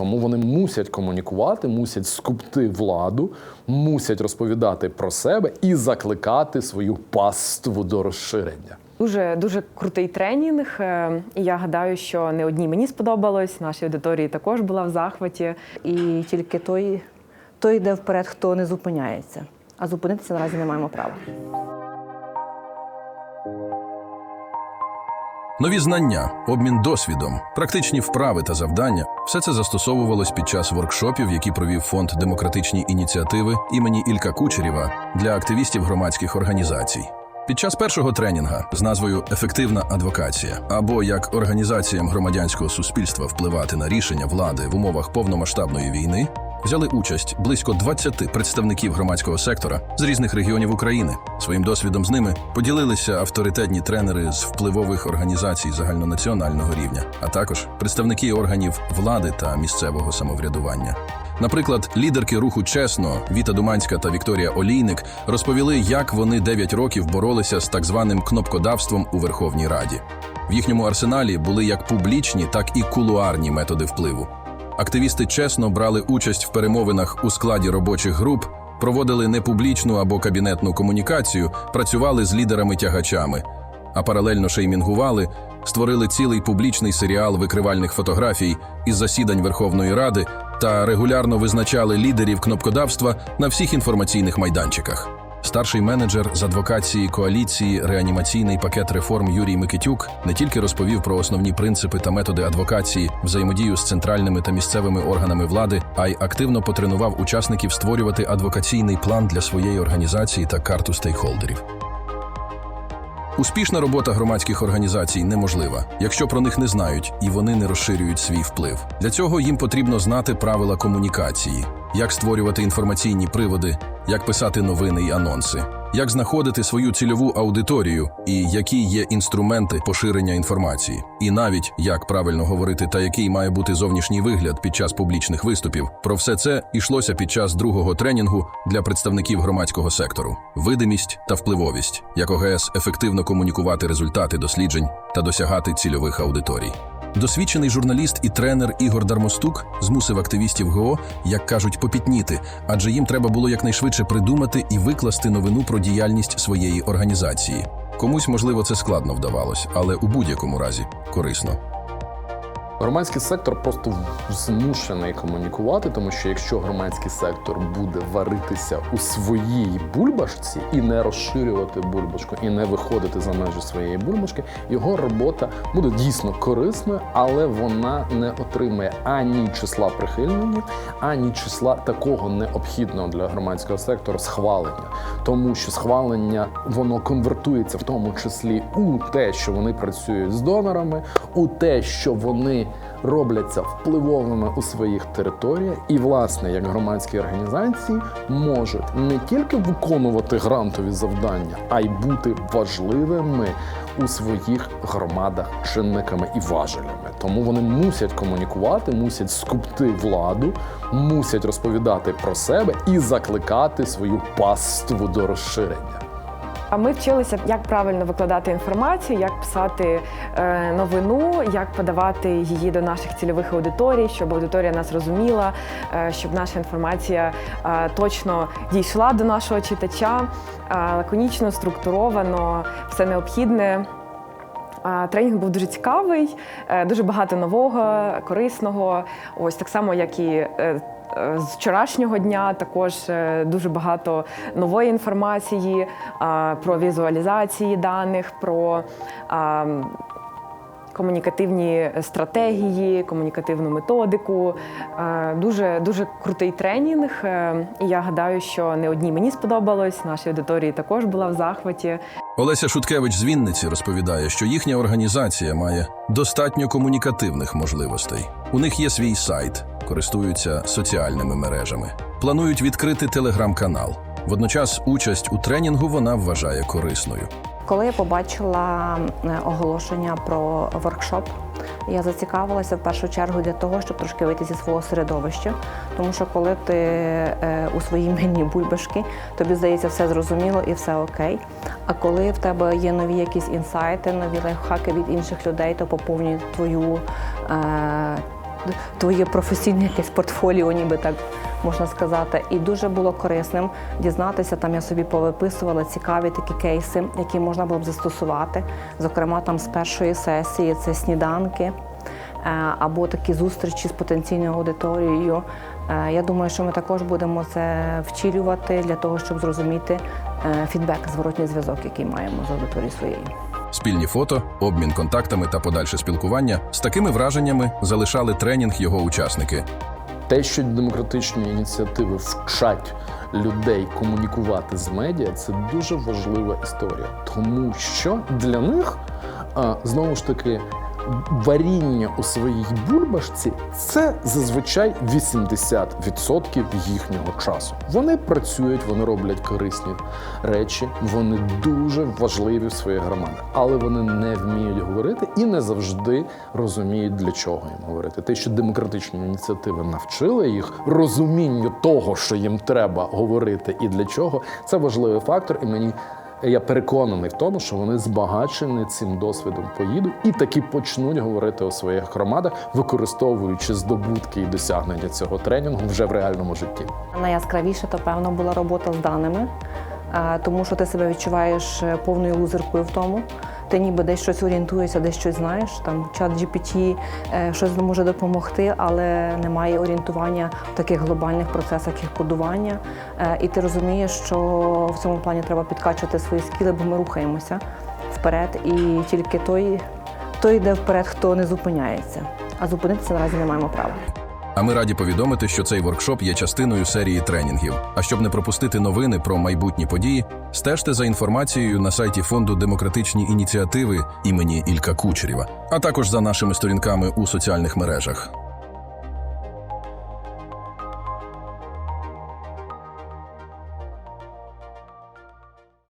Тому вони мусять комунікувати, мусять скупти владу, мусять розповідати про себе і закликати свою паству до розширення. Дуже дуже крутий тренінг. е, І я гадаю, що не одній мені сподобалось, нашій аудиторії також була в захваті. І тільки той, той йде вперед, хто не зупиняється. А зупинитися наразі не маємо права. Нові знання, обмін досвідом, практичні вправи та завдання все це застосовувалось під час воркшопів, які провів фонд демократичні ініціативи імені Ілька Кучерєва для активістів громадських організацій. Під час першого тренінга з назвою Ефективна адвокація або як організаціям громадянського суспільства впливати на рішення влади в умовах повномасштабної війни взяли участь близько 20 представників громадського сектора з різних регіонів України. Своїм досвідом з ними поділилися авторитетні тренери з впливових організацій загальнонаціонального рівня, а також представники органів влади та місцевого самоврядування. Наприклад, лідерки руху чесно Віта Думанська та Вікторія Олійник розповіли, як вони 9 років боролися з так званим кнопкодавством у Верховній Раді. В їхньому арсеналі були як публічні, так і кулуарні методи впливу. Активісти чесно брали участь в перемовинах у складі робочих груп, проводили непублічну або кабінетну комунікацію, працювали з лідерами-тягачами, а паралельно шеймінгували, створили цілий публічний серіал викривальних фотографій із засідань Верховної Ради та регулярно визначали лідерів кнопкодавства на всіх інформаційних майданчиках. Старший менеджер з адвокації коаліції реанімаційний пакет реформ Юрій Микитюк не тільки розповів про основні принципи та методи адвокації, взаємодію з центральними та місцевими органами влади, а й активно потренував учасників створювати адвокаційний план для своєї організації та карту стейкхолдерів. Успішна робота громадських організацій неможлива, якщо про них не знають і вони не розширюють свій вплив. Для цього їм потрібно знати правила комунікації, як створювати інформаційні приводи, як писати новини й анонси, як знаходити свою цільову аудиторію і які є інструменти поширення інформації, і навіть як правильно говорити та який має бути зовнішній вигляд під час публічних виступів. Про все це йшлося під час другого тренінгу для представників громадського сектору: видимість та впливовість, як ОГС ефективно комунікувати результати досліджень та досягати цільових аудиторій. Досвідчений журналіст і тренер Ігор Дармостук змусив активістів ГО, як кажуть, попітніти, адже їм треба було якнайшвидше придумати і викласти новину про діяльність своєї організації. Комусь, можливо, це складно вдавалось, але у будь-якому разі корисно. Громадський сектор просто змушений комунікувати, тому що якщо громадський сектор буде варитися у своїй бульбашці і не розширювати бульбашку, і не виходити за межі своєї бульбашки, його робота буде дійсно корисною, але вона не отримає ані числа прихильників, ані числа такого необхідного для громадського сектору схвалення, тому що схвалення воно конвертується в тому числі у те, що вони працюють з донорами, у те, що вони робляться впливовими у своїх територіях, і, власне, як громадські організації можуть не тільки виконувати грантові завдання, а й бути важливими у своїх громадах чинниками і важелями. Тому вони мусять комунікувати, мусять скупти владу, мусять розповідати про себе і закликати свою паству до розширення. А ми вчилися, як правильно викладати інформацію, як писати е, новину, як подавати її до наших цільових аудиторій, щоб аудиторія нас розуміла, е, щоб наша інформація е, точно дійшла до нашого читача, лаконічно, структуровано, все необхідне. Тренінг був дуже цікавий, е, дуже багато нового, корисного. Ось так само, як і е, е, з вчорашнього дня, також дуже багато нової інформації про візуалізації даних, про комунікативні стратегії, комунікативну методику. Е, Дуже дуже крутий тренінг. е, І я гадаю, що не одній мені сподобалось, нашій аудиторії також була в захваті. Олеся Шуткевич з Вінниці розповідає, що їхня організація має достатньо комунікативних можливостей. У них є свій сайт, користуються соціальними мережами, планують відкрити телеграм-канал. Водночас участь у тренінгу вона вважає корисною. Коли я побачила е, оголошення про воркшоп, я зацікавилася в першу чергу для того, щоб трошки вийти зі свого середовища. Тому що коли ти е, у своїй мені бульбашки, тобі здається все зрозуміло і все окей. А коли в тебе є нові якісь інсайти, нові лайфхаки від інших людей, то поповнюють твою. Твоє професійне якесь портфоліо, ніби так можна сказати. І дуже було корисним дізнатися. Там я собі повиписувала цікаві такі кейси, які можна було б застосувати. Зокрема, там з першої сесії це сніданки. е, Або такі зустрічі з потенційною аудиторією. Е, Я думаю, що ми також будемо це втілювати для того, щоб зрозуміти е, фідбек, зворотній зв'язок, який маємо з аудиторією своєю. Спільні фото, обмін контактами та подальше спілкування з такими враженнями залишали тренінг його учасники. Те, що демократичні ініціативи вчать людей комунікувати з медіа, це дуже важлива історія, тому що для них знову ж таки. Варіння у своїй бульбашці це зазвичай 80% їхнього часу. Вони працюють, вони роблять корисні речі, вони дуже важливі в своїй громаді, але вони не вміють говорити і не завжди розуміють, для чого їм говорити. Те, що демократичні ініціативи навчили їх розумінню того, що їм треба говорити і для чого, це важливий фактор. І мені я переконаний в тому, що вони збагачені цим досвідом поїдуть і таки почнуть говорити у своїх громадах, використовуючи здобутки і досягнення цього тренінгу вже в реальному житті. Найяскравіше, то певно, була робота з даними, е, тому що ти себе відчуваєш е, повною лузеркою в тому. Ти ніби десь щось орієнтуєшся, десь щось знаєш. Там чат GPT е, щось може допомогти, але немає орієнтування в таких глобальних процесах, як кодування. Е, І ти розумієш, що в цьому плані треба підкачувати свої скіли, бо ми рухаємося вперед. І тільки той, той йде вперед, хто не зупиняється. А зупинитися наразі не маємо права. А ми раді повідомити, що цей воркшоп є частиною серії тренінгів. А щоб не пропустити новини про майбутні події, стежте за інформацією на сайті фонду демократичні ініціативи імені Ілька Кучерєва, а також за нашими сторінками у соціальних мережах.